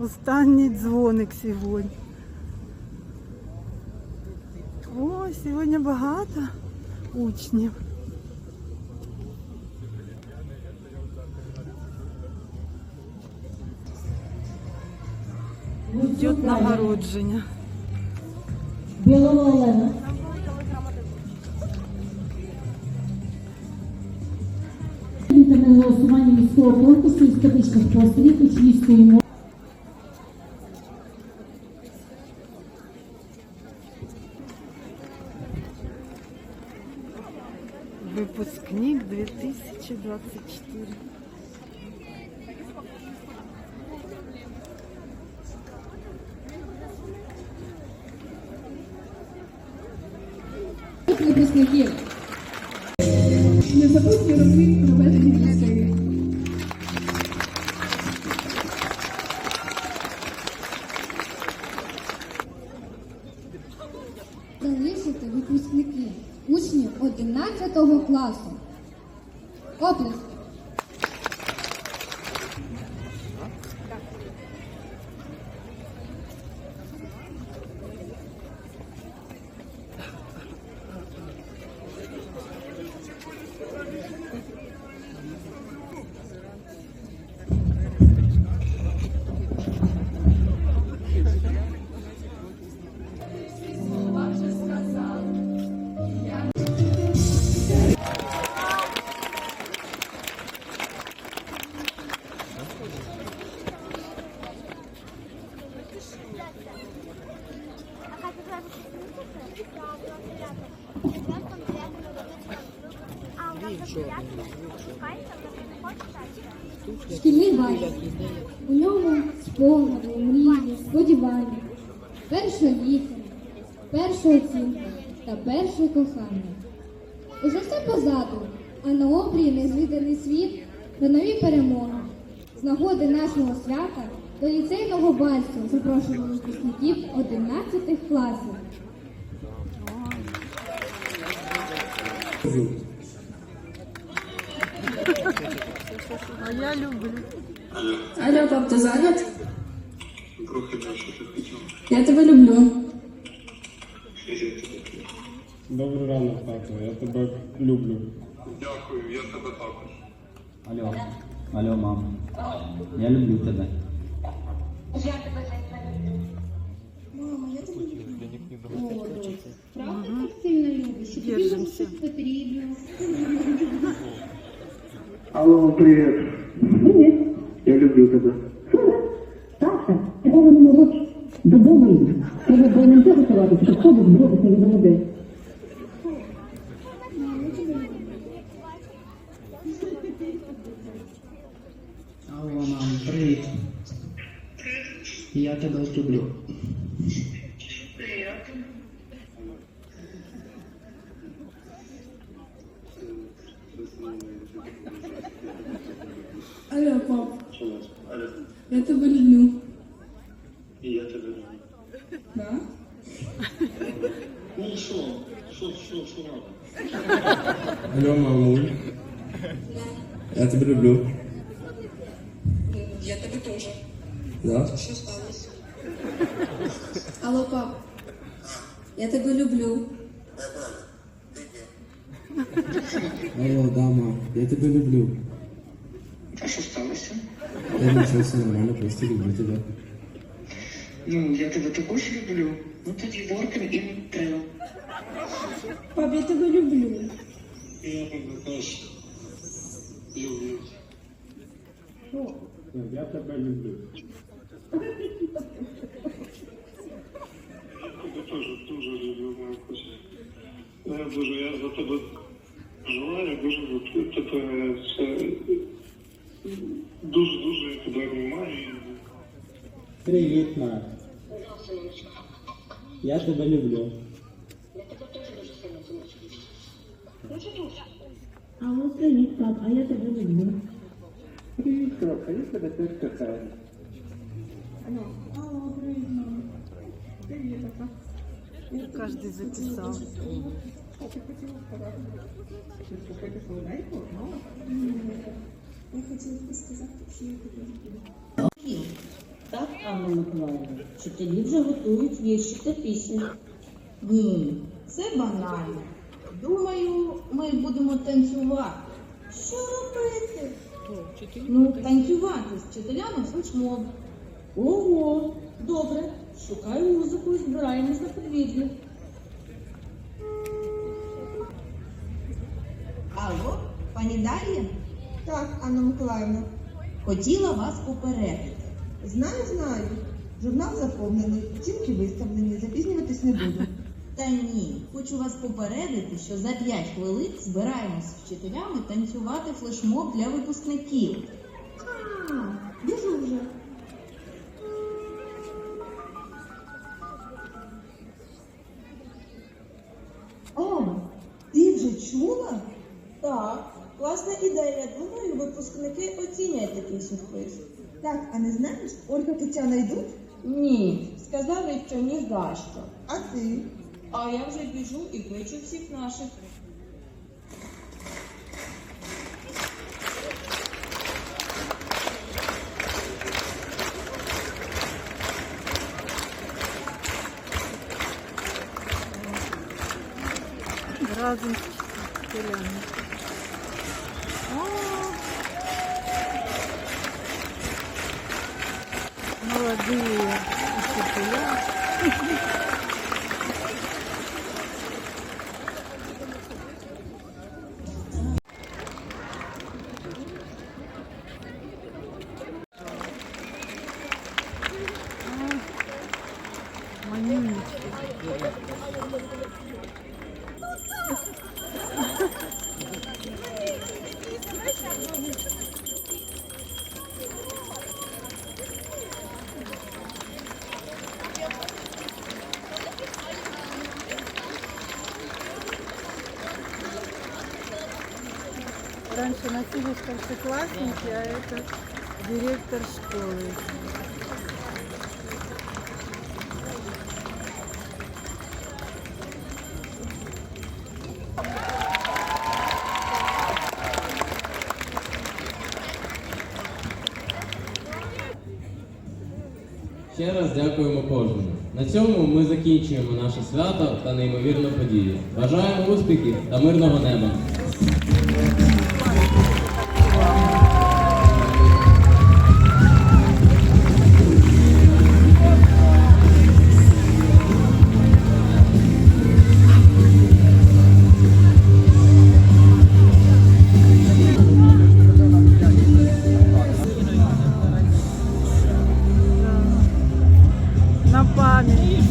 Останній дзвоник сьогодні. О, сьогодні багато учнів. Йдет нагородження. Білова Олена. Інтернет голосування міського конкурсу із статичних постерів учнівської мови. Випускник 2024. випускників. Незабутні роки проведені más Шкільний вальс. У ньому спогади, мрії, сподівання, перша літера, перша оцінка та перше кохання. Уже все позаду, а на обрії незвіданий світ та нові перемоги. З нагоди нашого свята до ліцейного бальсу запрошуємо випускників 11 класів. А я люблю. Алло, пап, ти зайнят? Трохи більше ти хотів. Я тебе люблю. Добрий ранок, тато. Я тебе люблю. Дякую, я тебе також. Алло, алло, мам. Я люблю тебе. Держимся. Алло, привіт. Привіт. Я люблю тебе. Саша, тебе вони можуть додому йти. Треба до НМТ готувати, щоб ходить боротися від людей. Алло, мам, привіт. Я тебя люблю. Алло, пап. Алло. Я тебя люблю. И я тебя люблю. Да? Ну что? Что, что, что надо? Алло, мамуль. Я тебя люблю. Да? Що сталося? Алло, пап. Я тебе люблю. Алло, да, мам. Я тебе люблю. А що сталося? Я нічого, все нормально, просто люблю тебе. Ну, я тебе також люблю. Ну тоді ворком і не треба. Пап, я тебе люблю. Я тебе теж люблю. Я тебе люблю. Я тебе дуже люблю, куся. Я дуже, я за тебе желаю, дуже люблю тебе. Все. Дуже-дуже я тебе обіймаю. і Привіт, мам. Я тебе люблю. Алло, привіт, пап, а я тебе люблю. Привіт, а я тебе теж кохаю. Каждый записал. Так? Анна Миколаївна. Вчителі вже готують вірші та пісні. Ні, це банально. Думаю, ми будемо танцювати. Що робити? Ну, танцювати з вчителями флешмоб. Ого, добре. Шукаю музику і збираємось на подвір'ї. Алло, пані Дар'я? Так, Анна Миколаївна. Хотіла вас попередити. Знаю, знаю. Журнал заповнений, оцінки виставлені, запізнюватись не буду. Та ні, хочу вас попередити, що за 5 хвилин збираємось з вчителями танцювати флешмоб для випускників. А, біжу вже. Випускники оцінять такий сюрприз. Так, а не знаєш, Ольга Тетяна йдуть? Ні, сказали, що ні за що. А ти? А я вже біжу і кличу всіх наших. Разом з вчителями. О! Молодые учителя. Раньше носили старшеклассники, а это директор школы. Ще раз дякуємо кожному. На цьому ми закінчуємо наше свято та неймовірну подію. Бажаємо успіхів та мирного неба! На память.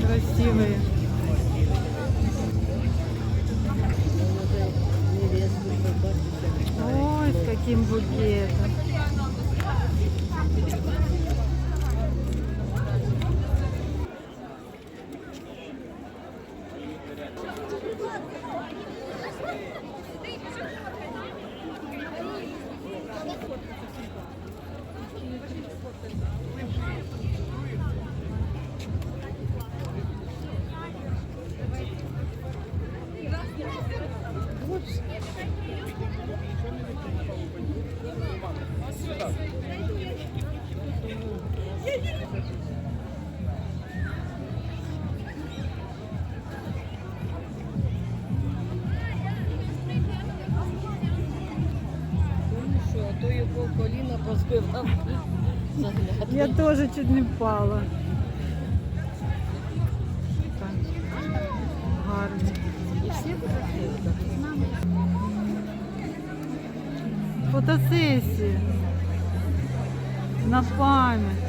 Красивые. Ой, с каким букетом. Я тоже чуть не впала. Гарно. Фотосесія. На пам'ять.